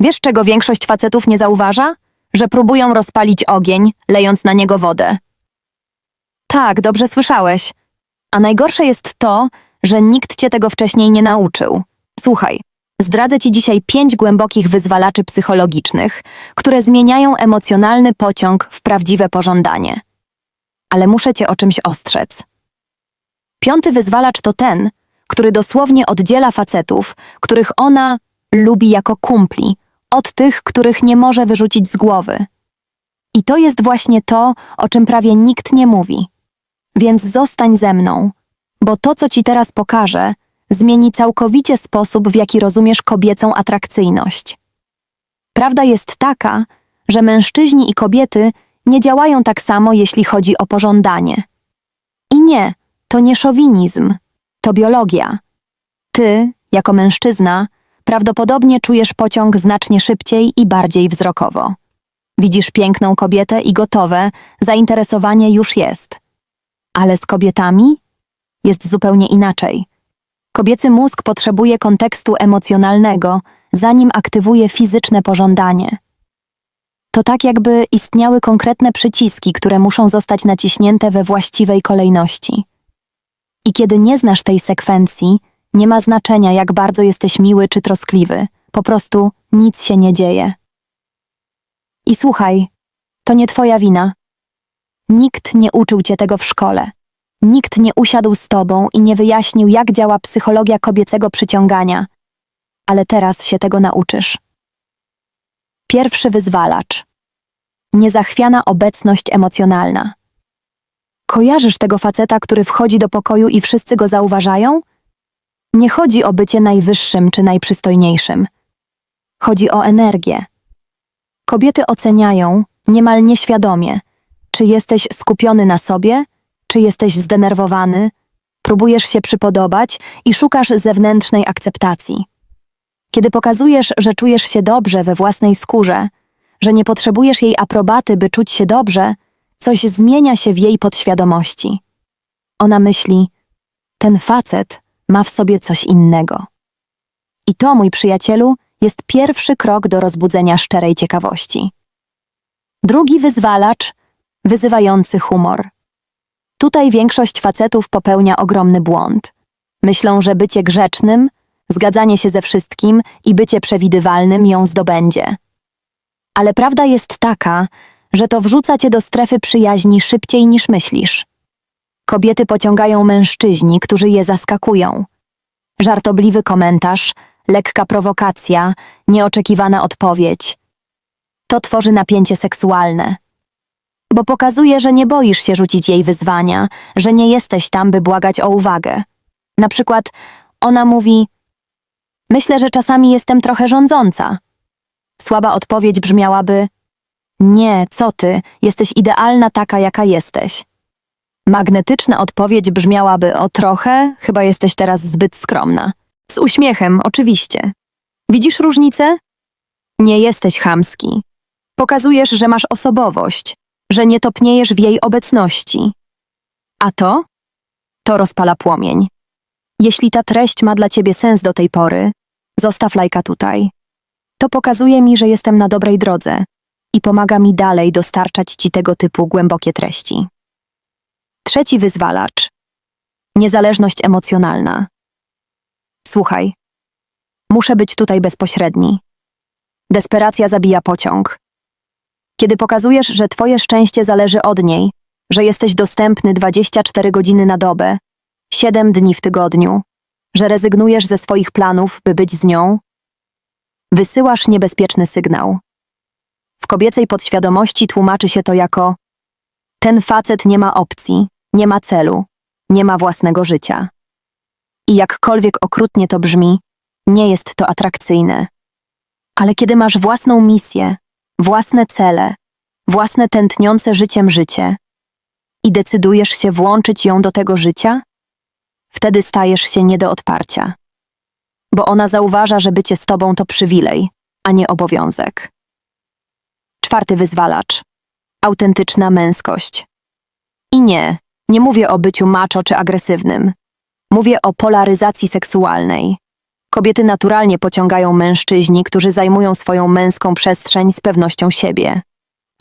Wiesz, czego większość facetów nie zauważa? Że próbują rozpalić ogień, lejąc na niego wodę. Tak, dobrze słyszałeś. A najgorsze jest to, że nikt cię tego wcześniej nie nauczył. Słuchaj, zdradzę ci dzisiaj pięć głębokich wyzwalaczy psychologicznych, które zmieniają emocjonalny pociąg w prawdziwe pożądanie. Ale muszę cię o czymś ostrzec. Piąty wyzwalacz to ten, który dosłownie oddziela facetów, których ona lubi jako kumpli, od tych, których nie może wyrzucić z głowy. I to jest właśnie to, o czym prawie nikt nie mówi. Więc zostań ze mną, bo to, co ci teraz pokażę, zmieni całkowicie sposób, w jaki rozumiesz kobiecą atrakcyjność. Prawda jest taka, że mężczyźni i kobiety nie działają tak samo, jeśli chodzi o pożądanie. I nie, to nie szowinizm, to biologia. Ty, jako mężczyzna, prawdopodobnie czujesz pociąg znacznie szybciej i bardziej wzrokowo. Widzisz piękną kobietę i gotowe, zainteresowanie już jest. Ale z kobietami jest zupełnie inaczej. Kobiecy mózg potrzebuje kontekstu emocjonalnego, zanim aktywuje fizyczne pożądanie. To tak, jakby istniały konkretne przyciski, które muszą zostać naciśnięte we właściwej kolejności. I kiedy nie znasz tej sekwencji, nie ma znaczenia, jak bardzo jesteś miły czy troskliwy, po prostu nic się nie dzieje. I słuchaj, to nie twoja wina. Nikt nie uczył cię tego w szkole. Nikt nie usiadł z tobą i nie wyjaśnił, jak działa psychologia kobiecego przyciągania. Ale teraz się tego nauczysz. Pierwszy wyzwalacz. Niezachwiana obecność emocjonalna. Kojarzysz tego faceta, który wchodzi do pokoju i wszyscy go zauważają? Nie chodzi o bycie najwyższym czy najprzystojniejszym. Chodzi o energię. Kobiety oceniają, niemal nieświadomie, czy jesteś skupiony na sobie, czy jesteś zdenerwowany, próbujesz się przypodobać i szukasz zewnętrznej akceptacji. Kiedy pokazujesz, że czujesz się dobrze we własnej skórze, że nie potrzebujesz jej aprobaty, by czuć się dobrze, coś zmienia się w jej podświadomości. Ona myśli: Ten facet ma w sobie coś innego. I to, mój przyjacielu, jest pierwszy krok do rozbudzenia szczerej ciekawości. Drugi wyzwalacz wyzywający humor. Tutaj większość facetów popełnia ogromny błąd. Myślą, że bycie grzecznym, zgadzanie się ze wszystkim i bycie przewidywalnym ją zdobędzie. Ale prawda jest taka, że to wrzuca cię do strefy przyjaźni szybciej niż myślisz. Kobiety pociągają mężczyźni, którzy je zaskakują. Żartobliwy komentarz, lekka prowokacja, nieoczekiwana odpowiedź. To tworzy napięcie seksualne. Bo pokazuje, że nie boisz się rzucić jej wyzwania, że nie jesteś tam, by błagać o uwagę. Na przykład ona mówi: Myślę, że czasami jestem trochę rządząca. Słaba odpowiedź brzmiałaby: Nie, co ty, jesteś idealna taka, jaka jesteś. Magnetyczna odpowiedź brzmiałaby o trochę, chyba jesteś teraz zbyt skromna. Z uśmiechem, oczywiście. Widzisz różnicę? Nie jesteś chamski. Pokazujesz, że masz osobowość, że nie topniejesz w jej obecności. A to? To rozpala płomień. Jeśli ta treść ma dla ciebie sens do tej pory, zostaw lajka tutaj. To pokazuje mi, że jestem na dobrej drodze i pomaga mi dalej dostarczać ci tego typu głębokie treści. Trzeci wyzwalacz. Niezależność emocjonalna. Słuchaj. Muszę być tutaj bezpośredni. Desperacja zabija pociąg. Kiedy pokazujesz, że twoje szczęście zależy od niej, że jesteś dostępny 24 godziny na dobę, 7 dni w tygodniu, że rezygnujesz ze swoich planów, by być z nią, wysyłasz niebezpieczny sygnał. W kobiecej podświadomości tłumaczy się to jako ten facet nie ma opcji, nie ma celu, nie ma własnego życia. I jakkolwiek okrutnie to brzmi, nie jest to atrakcyjne. Ale kiedy masz własną misję, własne cele, własne tętniące życiem życie i decydujesz się włączyć ją do tego życia, wtedy stajesz się nie do odparcia. Bo ona zauważa, że bycie z tobą to przywilej, a nie obowiązek. Czwarty wyzwalacz. Autentyczna męskość. I nie, nie mówię o byciu macho czy agresywnym. Mówię o polaryzacji seksualnej. Kobiety naturalnie pociągają mężczyźni, którzy zajmują swoją męską przestrzeń z pewnością siebie.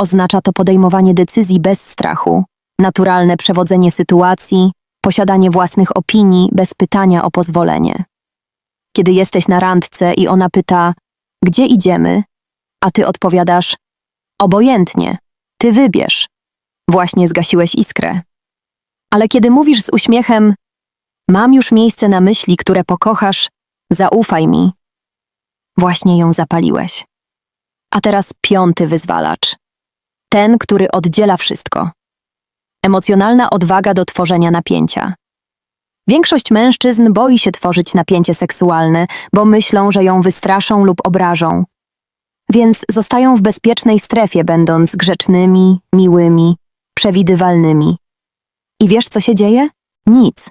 Oznacza to podejmowanie decyzji bez strachu, naturalne przewodzenie sytuacji, posiadanie własnych opinii bez pytania o pozwolenie. Kiedy jesteś na randce i ona pyta, gdzie idziemy, a ty odpowiadasz, obojętnie, ty wybierz. Właśnie zgasiłeś iskrę. Ale kiedy mówisz z uśmiechem, mam już miejsce na myśli, które pokochasz, zaufaj mi. Właśnie ją zapaliłeś. A teraz piąty wyzwalacz. Ten, który oddziela wszystko. Emocjonalna odwaga do tworzenia napięcia. Większość mężczyzn boi się tworzyć napięcie seksualne, bo myślą, że ją wystraszą lub obrażą. Więc zostają w bezpiecznej strefie, będąc grzecznymi, miłymi, przewidywalnymi. I wiesz, co się dzieje? Nic.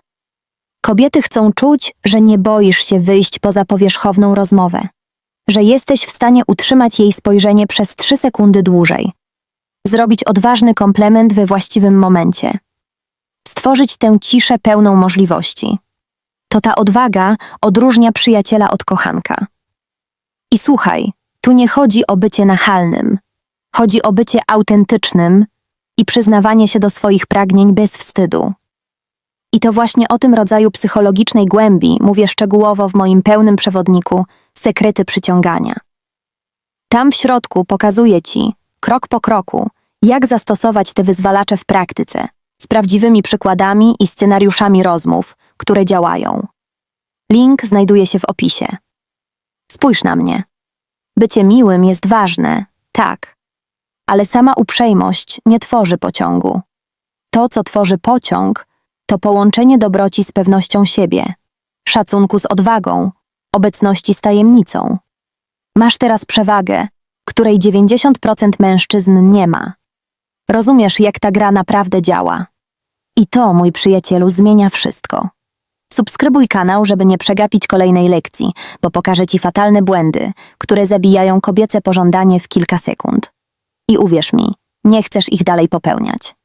Kobiety chcą czuć, że nie boisz się wyjść poza powierzchowną rozmowę, że jesteś w stanie utrzymać jej spojrzenie przez trzy sekundy dłużej, zrobić odważny komplement we właściwym momencie, stworzyć tę ciszę pełną możliwości. To ta odwaga odróżnia przyjaciela od kochanka. I słuchaj, tu nie chodzi o bycie nachalnym, chodzi o bycie autentycznym i przyznawanie się do swoich pragnień bez wstydu. I to właśnie o tym rodzaju psychologicznej głębi mówię szczegółowo w moim pełnym przewodniku Sekrety przyciągania. Tam w środku pokazuję Ci, krok po kroku, jak zastosować te wyzwalacze w praktyce, z prawdziwymi przykładami i scenariuszami rozmów, które działają. Link znajduje się w opisie. Spójrz na mnie. Bycie miłym jest ważne, tak, ale sama uprzejmość nie tworzy pociągu. To, co tworzy pociąg, to połączenie dobroci z pewnością siebie, szacunku z odwagą, obecności z tajemnicą. Masz teraz przewagę, której 90% mężczyzn nie ma. Rozumiesz, jak ta gra naprawdę działa. I to, mój przyjacielu, zmienia wszystko. Subskrybuj kanał, żeby nie przegapić kolejnej lekcji, bo pokażę Ci fatalne błędy, które zabijają kobiece pożądanie w kilka sekund. I uwierz mi, nie chcesz ich dalej popełniać.